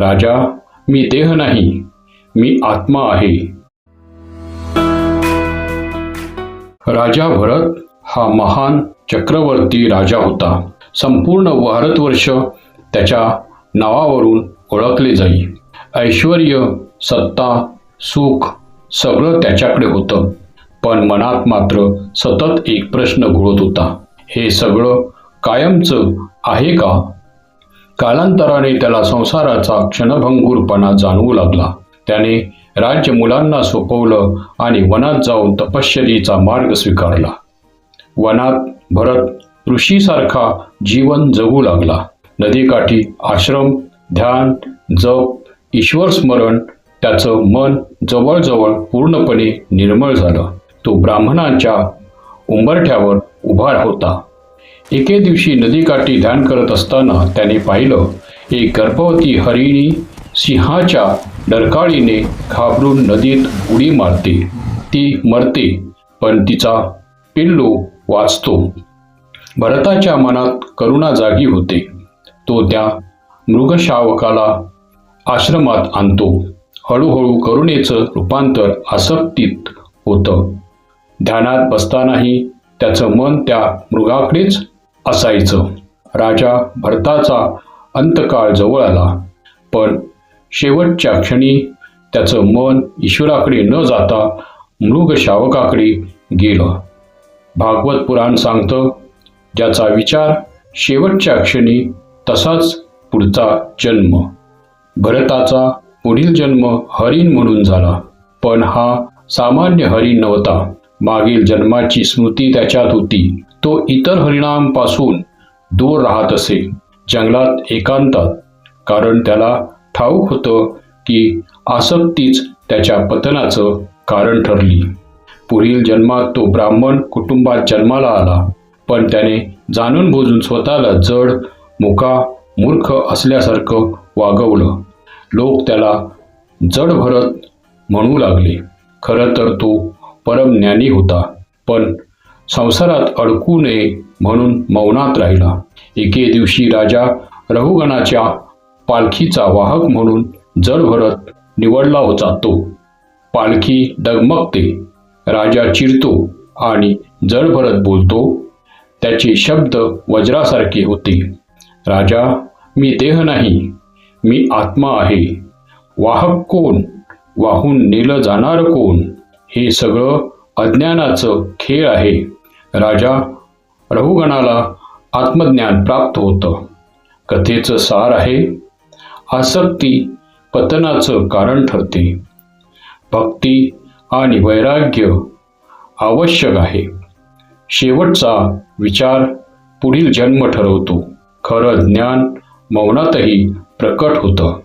राजा मी देह नाही मी आत्मा आहे. राजा भरत हा महान चक्रवर्ती राजा होता. संपूर्ण भारतवर्ष त्याच्या नावावरून ओळखले जाई. ऐश्वर सत्ता सुख सगळं त्याच्याकडे होतं. पण मनात मात्र सतत एक प्रश्न घोळत होता. हे सगळं कायमचं आहे का? कालांतराने त्याला संसाराचा क्षणभंगूरपणा जाणवू लागला. त्याने राज्य मुलांना सोपवलं आणि वनात जाऊन तपश्चरीचा मार्ग स्वीकारला. वनात भरत ऋषीसारखा जीवन जगू लागला. नदीकाठी आश्रम ध्यान जप ईश्वर स्मरण त्याचं मन जवळजवळ पूर्णपणे निर्मळ झालं. तो ब्राह्मणांच्या उंबरठ्यावर उभा होता. एके दिवशी नदीकाठी ध्यान करत असताना त्याने पाहिलं एक गर्भवती हरिणी सिंहाच्या डरकाळीने घाबरून नदीत उडी मारते. ती मरते पण तिचा पिल्लू वाचतो. भरताच्या मनात करुणा जागी होते. तो त्या मृगशावकाला आश्रमात आणतो. हळूहळू करुणेचं रूपांतर आसक्तीत होतं. ध्यानात बसतानाही त्याचं मन त्या मृगाकडेच असायचं. राजा भरताचा अंतकाळ जवळ आला. पण शेवटच्या क्षणी त्याचं मन ईश्वराकडे न जाता मृग शावकाकडे गेलं. भागवत पुराण सांगतं ज्याचा विचार शेवटच्या क्षणी तसाच पुढचा जन्म. भरताचा पुढील जन्म हरिण म्हणून झाला. पण हा सामान्य हरिण नव्हता. मागील जन्माची स्मृती त्याच्यात होती. तो इतर हरिणांपासून दूर राहत असे. जंगलात एकांतात कारण त्याला ठाऊक होतं की आसक्तीच त्याच्या पतनाचं कारण ठरली. पुढील जन्मात तो ब्राह्मण कुटुंबात जन्माला आला पण त्याने जाणून बुजून स्वतःला जड मुका मूर्ख असल्यासारखं वागवलं. लोक त्याला जड भरत म्हणू लागले. खरं तर तो परमज्ञानी होता पण संसारात अडकू नये म्हणून मौनात राहिला. एके दिवशी राजा रघुगणाच्या पालखीचा वाहक म्हणून जड भरत निवडला होता तो. पालखी डगमगते. राजा चिरतो आणि जड भरत बोलतो त्याचे शब्द वज्रासारखे होते. राजा मी देह नाही मी आत्मा आहे. वाहक कोण? वाहून नेलं जाणार कोण? हे सगळं अज्ञानाचं खेळ आहे. राजा रघुगणाला आत्मज्ञान प्राप्त होतं. कथेचं सार आहे. आसक्ती पतनाचं कारण ठरते. भक्ती आणि वैराग्य आवश्यक आहे. शेवटचा विचार पुढील जन्म ठरवतो. खरं ज्ञान मौनातही प्रकट होतं.